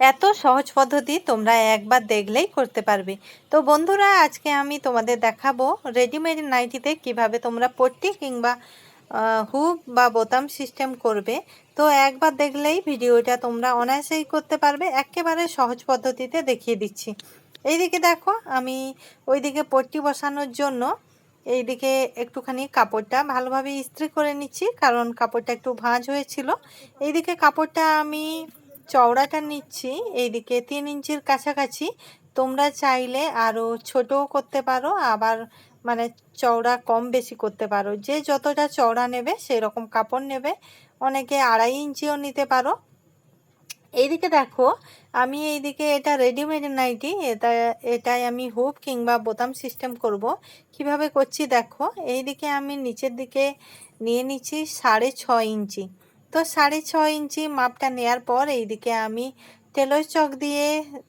এত সহজ পদ্ধতি তোমরা একবার দেখলেই করতে পারবে। তো বন্ধুরা, আজকে আমি তোমাদের দেখাবো রেডিমেড নাইটিতে কীভাবে তোমরা পট্টি কিংবা হুক বা বোতাম সিস্টেম করবে। তো একবার দেখলেই ভিডিওটা তোমরা অনায়াসেই করতে পারবে। একেবারে সহজ পদ্ধতিতে দেখিয়ে দিচ্ছি। এইদিকে দেখো, আমি ওইদিকে পট্টি বসানোর জন্য এইদিকে একটুখানি কাপড়টা ভালোভাবে ইস্ত্রি করে নিচ্ছি, কারণ কাপড়টা একটু ভাঁজ হয়েছিল। এইদিকে কাপড়টা আমি চওড়াটা নিচ্ছি, এইদিকে তিন ইঞ্চির কাছাকাছি। তোমরা চাইলে আরও ছোটও করতে পারো, আবার মানে চওড়া কম বেশি করতে পারো। যে যতটা চওড়া নেবে সেই রকম কাপড় নেবে, অনেকে আড়াই ইঞ্চিও নিতে পারো। এইদিকে দেখো, আমি এইদিকে এটা রেডিমেড নাইটি, এটা, এটাই আমি হুপ কিংবা বোতাম সিস্টেম করব। কীভাবে করছি দেখো, এইদিকে আমি নিচের দিকে নিয়ে নিচ্ছি সাড়ে ছ ইঞ্চি। তো সাড়ে ছ ইঞ্চি মাপটা নেয়ার পর এইদিকে আমি টেলর চক দিয়ে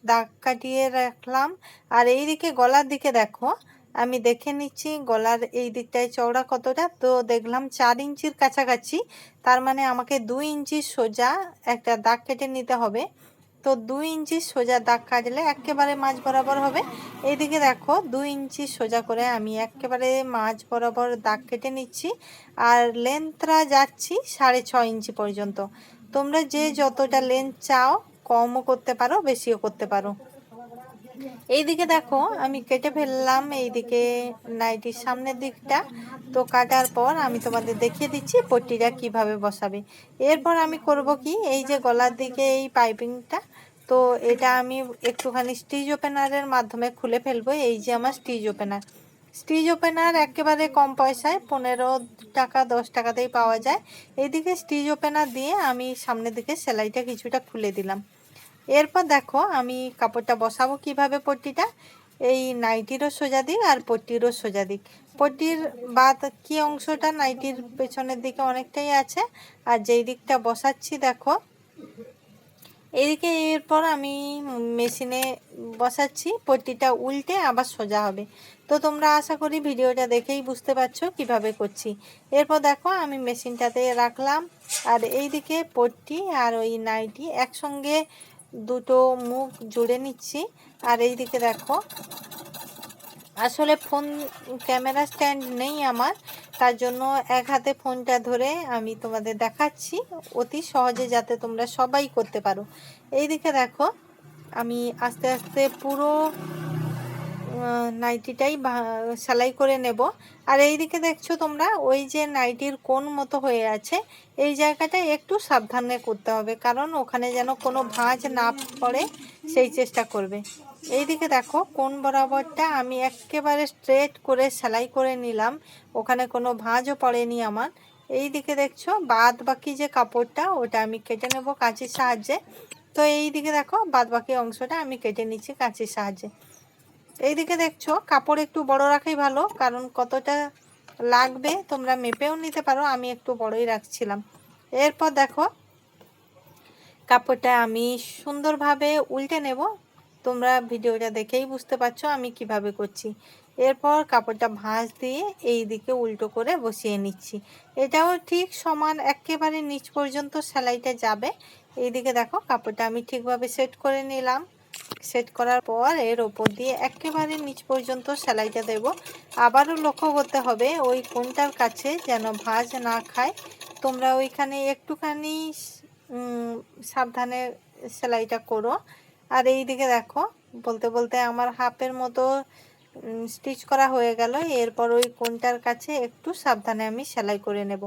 দাগ কাটিয়ে রাখলাম। আর এইদিকে গলার দিকে দেখো, আমি দেখে নিচ্ছি গলার এই দিকটায় চওড়া কতটা। তো দেখলাম চার ইঞ্চির কাছাকাছি, তার মানে আমাকে দুই ইঞ্চি সোজা একটা দাগ কেটে নিতে হবে। তো দুই ইঞ্চি সোজা দাগ কাটলে একেবারে মাছ বরাবর হবে। এইদিকে দেখো, দুই ইঞ্চি সোজা করে আমি একেবারে মাছ বরাবর দাগ কেটে নিচ্ছি আর লেন্থটা যাচ্ছি সাড়ে ছ ইঞ্চি পর্যন্ত। তোমরা যে যতটা লেন্থ চাও, কমও করতে পারো, বেশিও করতে পারো। এইদিকে দেখো, আমি কেটে ফেললাম এইদিকে নাইটির সামনের দিকটা। তো কাটার পর আমি তোমাদের দেখিয়ে দিচ্ছি পট্টিটা কীভাবে বসাবে। এরপর আমি করব কি, এই যে গলার দিকে এই পাইপিংটা, তো এটা আমি একটুখানি স্টিচ ওপেনারের মাধ্যমে খুলে ফেলব, এই যে আমার স্টিচ ওপেনার। স্টিচ ওপেনার একেবারে কম পয়সায়, পনেরো টাকা, দশ টাকাতেই পাওয়া যায়। এইদিকে স্টিচ ওপেনার দিয়ে আমি সামনের দিকে সেলাইটা কিছুটা খুলে দিলাম। এরপর দেখো আমি কাপড়টা বসাবো কীভাবে পট্টিটা? এই নাইটিরও সোজা দিক আর পট্টিরও সোজা দিক। পট্টির বাদ কি অংশটা? নাইটির পেছনের দিকে অনেকটাই আছে। আর যেই দিকটা বসাচ্ছি দেখো, এদিকে এরপর আমি মেশিনে বসাচ্ছি, পট্টিটা উল্টে আবার সোজা হবে। তো তোমরা আশা করি ভিডিওটা দেখেই বুঝতে পারছ কীভাবে করছি। এরপর দেখো আমি মেশিনটাতে রাখলাম। আর এইদিকে পট্টি আর ওই নাইটি একসঙ্গে দুটো মুখ জুড়ে নিচ্ছি। আর এই দিকে দেখো, আসলে ফোন, ক্যামেরা স্ট্যান্ড নেই আমার। তার জন্য এক হাতে ফোনটা ধরে আমি তোমাদের দেখাচ্ছি। অতি সহজে যাতে তোমরা সবাই করতে পারো। এই দিকে দেখো, আমি আস্তে আস্তে পুরো নাইটিটাই সেলাই করে নেব। আর এই দিকে দেখছ তোমরা, ওই যে নাইটির কোন মতো হয়ে আছে, এই জায়গাটা একটু সাবধানে করতে হবে, কারণ ওখানে যেন কোনো ভাঁজ না পড়ে, সেই চেষ্টা করবে। এই দিকে দেখো কোন বরাবরটা আমি একেবারে স্ট্রেট করে সেলাই করে নিলাম, ওখানে কোনো ভাঁজও পড়েনি আমার। এই দিকে দেখছ, বাদ বাকি যে কাপড়টা, ওটা আমি কেটে নেব কাঁচির সাহায্যে। তো এই দিকে দেখো, বাদ বাকি অংশটা আমি কেটে নিচ্ছি কাঁচির সাহায্যে। এইদিকে দেখছ, কাপড় একটু বড় রাখাই ভালো, কারণ কতটা লাগবে তোমরা মেপেও নিতে পারো, আমি একটু বড়ই রাখছিলাম। এরপর দেখো, কাপড়টা আমি সুন্দরভাবে উল্টে নেব, তোমরা ভিডিওটা দেখেই বুঝতে পারছ আমি কীভাবে করছি। এরপর কাপড়টা ভাঁজ দিয়ে এই দিকে উল্টো করে বসিয়ে নিচ্ছি। এটাও ঠিক সমান, একেবারে নিচ পর্যন্ত সেলাইটা যাবে। এইদিকে দেখো, কাপড়টা আমি ঠিকভাবে সেট করে নিলাম। সেট করার পর এর ওপর দিয়ে একেবারে নিচ পর্যন্ত সেলাইটা দেব। আবারও লক্ষ্য করতে হবে ওই কোনটার কাছে যেন ভাজ না খায়। তোমরা ওইখানে একটুখানি সাবধানে সেলাইটা করো। আর এই দিকে দেখো, বলতে বলতে আমার হাফের মতো স্টিচ করা হয়ে গেল। এরপর ওই কোনটার কাছে একটু সাবধানে আমি সেলাই করে নেব।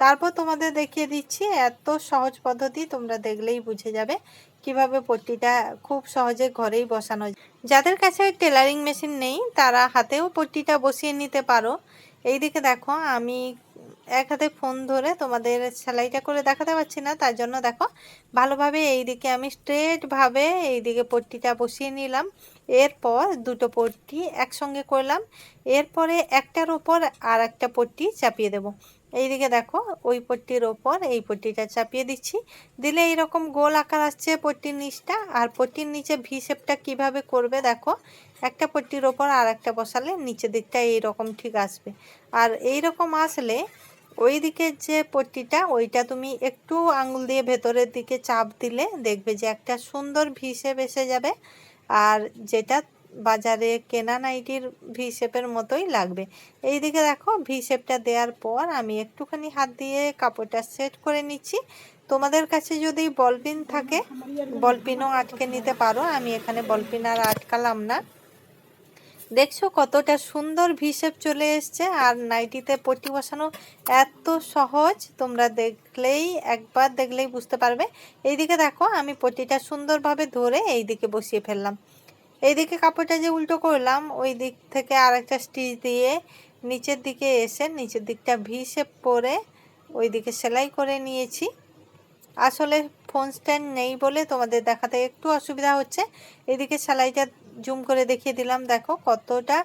তারপর তোমাদের দেখিয়ে দিচ্ছি, এত সহজ পদ্ধতি তোমরা দেখলেই বুঝে যাবে। কীভাবে পট্টিটা খুব সহজে ঘরেই বসানো যাদের কাছে টেলারিং মেশিন নেই, তারা হাতেও পট্টিটা বসিয়ে নিতে পারো। এইদিকে দেখো, আমি এক হাতে ফোন ধরে তোমাদের সেলাইটা করে দেখাতে পারছি না, তার জন্য দেখো, ভালোভাবে এইদিকে আমি স্ট্রেটভাবে এইদিকে পট্টিটা বসিয়ে নিলাম। এরপর দুটো পট্টি একসঙ্গে করলাম। এরপরে একটার ওপর আর একটা পট্টি চাপিয়ে দেব। এইদিকে দেখো, ওই পট্টির ওপর এই পট্টিটা চাপিয়ে দিচ্ছি। দিলে এইরকম গোল আকার আসছে পট্টির নিচটা, আর পট্টির নিচে ভি শেপটা কীভাবে করবে দেখো, একটা পট্টির ওপর আর একটা বসালে নিচের দিকটা এইরকম ঠিক আসবে। আর এই রকম আসলে ওই দিকের যে পট্টিটা, ওইটা তুমি একটু আঙুল দিয়ে ভেতরের দিকে চাপ দিলে দেখবে যে একটা সুন্দর ভি শেপ এসে যাবে। আর যেটা বাজারে কেনা নাইটির ভি শেপের মতোই লাগবে। এই দিকে দেখো ভি শেপটা দেওয়ার পর আমি একটুখানি হাত দিয়ে কাপড়টা সেট করে নিচ্ছি। তোমাদের কাছে যদি বলপিন থাকে বলপিনও আটকে নিতে পারো। আমি এখানে বলপিন আর আটকালাম না। দেখছ কতটা সুন্দর ভিসেপ চলে এসছে। আর নাইটিতে পটি বসানো এত সহজ, তোমরা দেখলেই, একবার দেখলেই বুঝতে পারবে। এইদিকে দেখো, আমি পটিটা সুন্দরভাবে ধরে এইদিকে বসিয়ে ফেললাম। এইদিকে কাপড়টা যে উল্টো করলাম ওই দিক থেকে আর একটা স্টিচ দিয়ে নিচের দিকে এসে নিচের দিকটা ভি শেপ করে ওই দিকে সেলাই করে নিয়েছি। আসলে ফোন স্ট্যান্ড নেই বলে তোমাদের দেখাতে একটু অসুবিধা হচ্ছে। এদিকে সেলাইটা জুম করে দেখিয়ে দিলাম, দেখো কতটা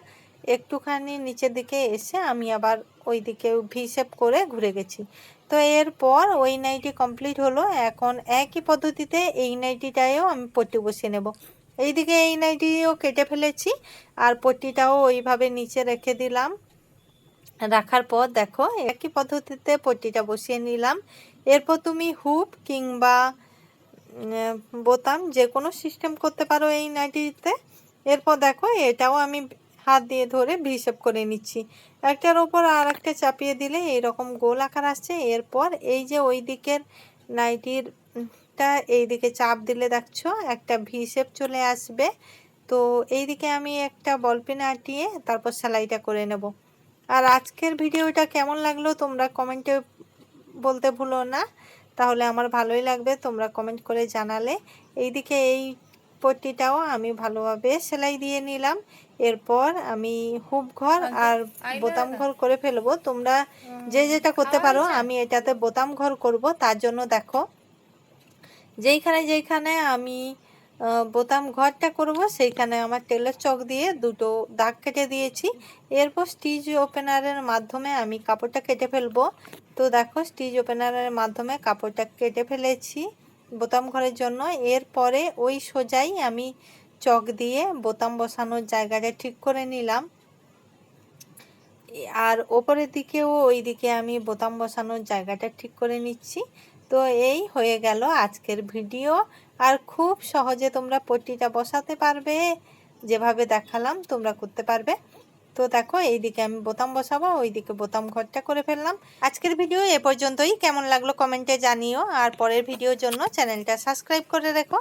একটুখানি নিচের দিকে এসে আমি আবার ওই দিকে ভি শেপ করে ঘুরে গেছি। তো এরপর ওই নাইটি কমপ্লিট হলো, এখন একই পদ্ধতিতে এই নাইটিটাও আমি পট্টি বসিয়ে নেব। এইদিকে এই নাইটিও কেটে ফেলেছি আর পট্টিটাও ওইভাবে নিচে রেখে দিলাম। রাখার পর দেখো, একই পদ্ধতিতে পট্টিটা বসিয়ে নিলাম। এরপর তুমি হুপ কিংবা বোতাম যে কোনো সিস্টেম করতে পারো এই নাইটিতে। এরপর দেখো, এটাও আমি হাত দিয়ে ধরে ভিসেপ করে নিচ্ছি। একটার ওপর আর একটা চাপিয়ে দিলে এইরকম গোল আকার আসছে। এরপর এই যে ওই দিকের নাইটিরটা এই দিকে চাপ দিলে দেখছ একটা ভিসেপ চলে আসবে। তো এই দিকে আমি একটা বলপেন আটিয়ে তারপর সেলাইটা করে নেব। আর আজকের ভিডিওটা কেমন লাগল তোমরা কমেন্টে বলতে ভুলো না। তাহলে আমার ভালোই লাগবে তোমরা কমেন্ট করে জানালে। এইদিকে এই পট্টিটাও আমি ভালোভাবে সেলাই দিয়ে নিলাম। এরপর আমি হুপ ঘর আর বোতাম ঘর করে ফেলব। তোমরা যে যেটা করতে পারো আমি এটাতে বোতাম ঘর করব। তার জন্য দেখো যেইখানে যেইখানে আমি বোতাম ঘরটা করব, সেইখানে আমার টেলের চক দিয়ে দুটো দাগ কেটে দিয়েছি। এরপর স্টিচ ওপেনারের মাধ্যমে আমি কাপড়টা কেটে ফেলব। তো দেখো স্টিচ ওপেনারের মাধ্যমে কাপড়টা কেটে ফেলেছি বোতাম ঘরের জন্য। এরপরে ওই সোজাই আমি চক দিয়ে বোতাম বসানোর জায়গাটা ঠিক করে নিলাম। আর ওপরের দিকেও ওই দিকে আমি বোতাম বসানোর জায়গাটা ঠিক করে নিচ্ছি। তো এই হয়ে গেল আজকের ভিডিও। আর খুব সহজে তোমরা পট্টিটা বসাতে পারবে, যেভাবে দেখালাম তোমরা করতে পারবে। তো দেখো, এইদিকে আমি বোতাম বসাবো, ওইদিকে বোতাম ঘরটা করে ফেললাম। আজকের ভিডিও এ পর্যন্তই। কেমন লাগল কমেন্টে জানিও। আর পরের ভিডিওর জন্য চ্যানেলটা সাবস্ক্রাইব করে রেখো।